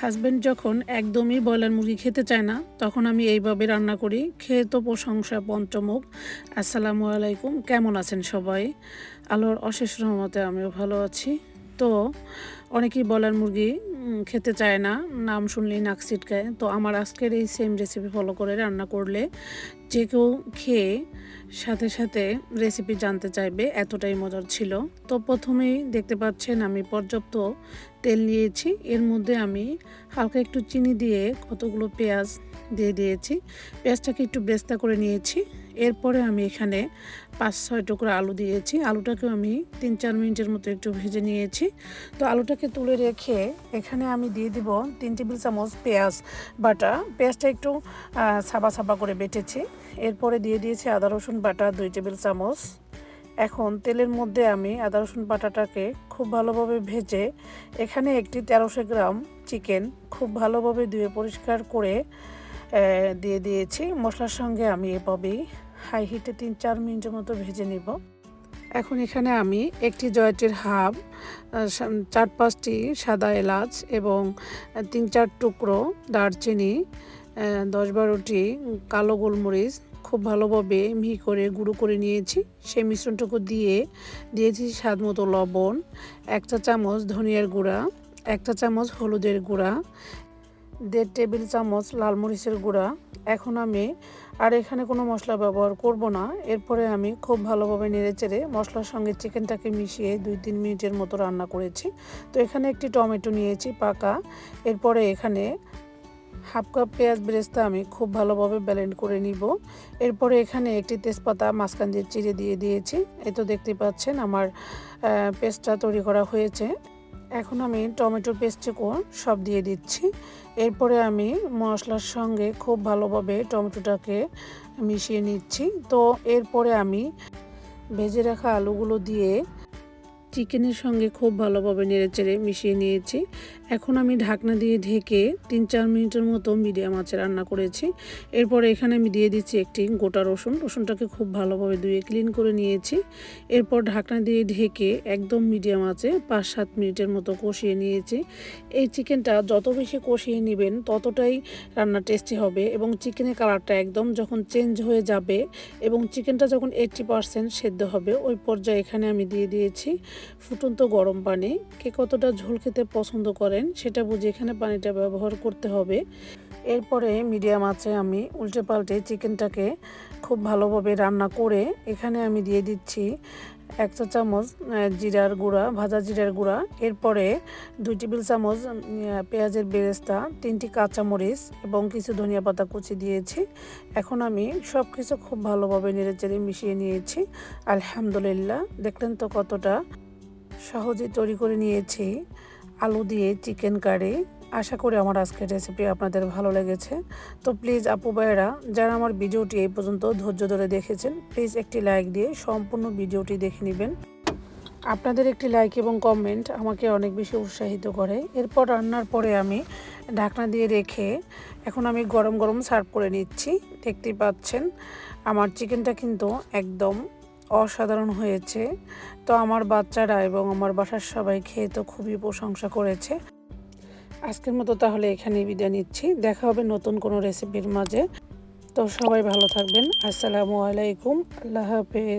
Husband যখন একদমই broiler মুরগি খেতে চায় না, তখন আমি এইভাবে রান্না করি। খেয়ে তো প্রশংসা পঞ্চমুখ। আসসালামু আলাইকুম, কেমন আছেন সবাই? আলোর অশেষ রহমতে আমিও ভালো আছি। তো, অনেকেই ব্রয়লার মুরগি খেতে চায় না, নাম শুনলেই নাক ছিটকায়। তো আমার আজকের এই সেম রেসিপি ফলো করে রান্না করলে যে কেউ খেয়ে সাথে সাথে রেসিপি জানতে চাইবে, এতটাই মজার ছিল। তো প্রথমেই দেখতে পাচ্ছেন আমি পর্যাপ্ত তেল নিয়েছি। এর মধ্যে আমি হালকা একটু চিনি দিয়ে কতগুলো পেঁয়াজ দিয়ে দিয়েছি। পেঁয়াজটাকে একটু বেস্তা করে নিয়েছি। এরপরে আমি এখানে পাঁচ ছয় টুকরো আলু দিয়েছি। আলুটাকেও আমি তিন চার মিনিটের মতো একটু ভেজে নিয়েছি। তো আলুটাকে তুলে রেখে এখানে আমি দিয়ে দিব তিন টেবিল চামচ পেঁয়াজ বাটা। পেঁয়াজটা একটু ছাবা ছাবা করে বেটেছি। এরপরে দিয়ে দিয়েছি আদা, রসুন বাটা, দুই টেবিল চামচ এখন তেলের মধ্যে আমি আদা, রসুন বাটাটাকে খুব ভালোভাবে ভেজে এখানে একটি তেরোশো গ্রাম চিকেন খুব ভালোভাবে ধুয়ে পরিষ্কার করে দিয়ে দিয়েছি। মশলার সঙ্গে আমি এভাবেই হাই হিটে তিন চার মিনিটের মতো ভেজে নিব। এখন এখানে আমি একটি জয়টির হাব চার পাঁচটি সাদা এলাচ এবং তিন চার টুকরো দারচিনি দশ বারোটি কালো গোলমরিচ খুব ভালোভাবে মিহি করে গুঁড়ো করে নিয়েছি। সেই মিশ্রণটুকু দিয়ে দিয়েছি স্বাদ মতো লবণ, এক চা চামচ ধনিয়ার গুঁড়া, এক চা চামচ হলুদের গুঁড়া, দেড় টেবিল চামচ লাল মরিচের গুঁড়া। এখন আমি আর এখানে কোনো মশলা ব্যবহার করব না। এরপরে আমি খুব ভালোভাবে নেড়েচেড়ে মশলার সঙ্গে চিকেনটাকে মিশিয়ে দুই তিন মিনিটের মতো রান্না করেছি। তো এখানে একটি টমেটো নিয়েছি পাকা। এরপরে এখানে হাফ কাপ পেঁয়াজ বেরেস্তা আমি খুব ভালোভাবে ব্যালেন্ড করে নিব। এরপরে এখানে একটি তেজপাতা, মাঝখান দিয়ে চিড়ে দিয়ে দিয়েছি। এই তো দেখতে পাচ্ছেন আমার পেস্টটা তৈরি করা হয়েছে। এখন আমি টমেটোর পেস্টটুকু সব দিয়ে দিচ্ছি। এরপরে আমি মশলার সঙ্গে খুব ভালোভাবে টমেটোটাকে মিশিয়ে নিচ্ছি। তো এরপরে আমি ভেজে রাখা আলুগুলো দিয়ে চিকেনের সঙ্গে খুব ভালোভাবে নেড়েচেড়ে মিশিয়ে নিয়েছি। এখন আমি ঢাকনা দিয়ে ঢেকে তিন চার মিনিটের মতো মিডিয়াম আঁচে রান্না করেছি। এরপর এখানে আমি দিয়ে দিচ্ছি একটি গোটা রসুন। রসুনটাকে খুব ভালোভাবে ধুয়ে ক্লিন করে নিয়েছি। এরপর ঢাকনা দিয়ে ঢেকে একদম মিডিয়াম আঁচে পাঁচ সাত মিনিটের মতো কষিয়ে নিয়েছি। এই চিকেনটা যত বেশি কষিয়ে নেবেন ততটাই রান্না টেস্টি হবে এবং চিকেনের কালারটা একদম যখন চেঞ্জ হয়ে যাবে এবং চিকেনটা যখন এইটটি পারসেন্ট সেদ্ধ হবে, ওই পর্যায়ে এখানে আমি দিয়ে দিয়েছি ফুটন্ত গরম পানি। কে কতটা ঝোল খেতে পছন্দ করেন, সেটা বুঝে এখানে পানিটা ব্যবহার করতে হবে। এরপরে মিডিয়াম আছে আমি উল্টে পাল্টে চিকেনটাকে খুব ভালোভাবে রান্না করে এখানে আমি দিয়ে দিচ্ছি এক চা চামচ জিরার গুঁড়া, ভাজা জিরার গুঁড়া। এরপরে দুই টেবিল চামচ পেঁয়াজের বেরেস্তা, তিনটি কাঁচামরিচ এবং কিছু ধনিয়া পাতা কুচি দিয়েছি। এখন আমি সব কিছু খুব ভালোভাবে নেড়েচেড়ে মিশিয়ে নিয়েছি। আলহামদুলিল্লাহ, দেখলেন তো কতটা সহজে তৈরি করে নিয়েছি। আলু দিয়ে চিকেন কারি আশা করি আমার আজকের রেসিপি আপনাদের ভালো লেগেছে। তো প্লিজ আপু ভাইয়েরা, যারা আমার ভিডিওটি এই পর্যন্ত ধৈর্য ধরে দেখেছেন প্লিজ একটি লাইক দিয়ে সম্পূর্ণ ভিডিওটি দেখে নেবেন। আপনাদের একটি লাইক এবং কমেন্ট আমাকে অনেক বেশি উৎসাহিত করে। এরপর রান্নার পরে আমি ঢাকনা দিয়ে রেখে এখন আমি গরম গরম সার্ভ করে নিচ্ছি। দেখতেই পাচ্ছেন, আমার চিকেনটা কিন্তু একদম অসাধারণ হয়েছে। তো আমার বাচ্চারা এবং আমার বাসার সবাই খেয়ে তো খুবই প্রশংসা করেছে। আজকের মতো তাহলে এখানেই বিদায় নিচ্ছি। দেখা হবে নতুন কোনো রেসিপির মাঝে। তো সবাই ভালো থাকবেন। আসসালামু আলাইকুম। আল্লাহ হাফেজ।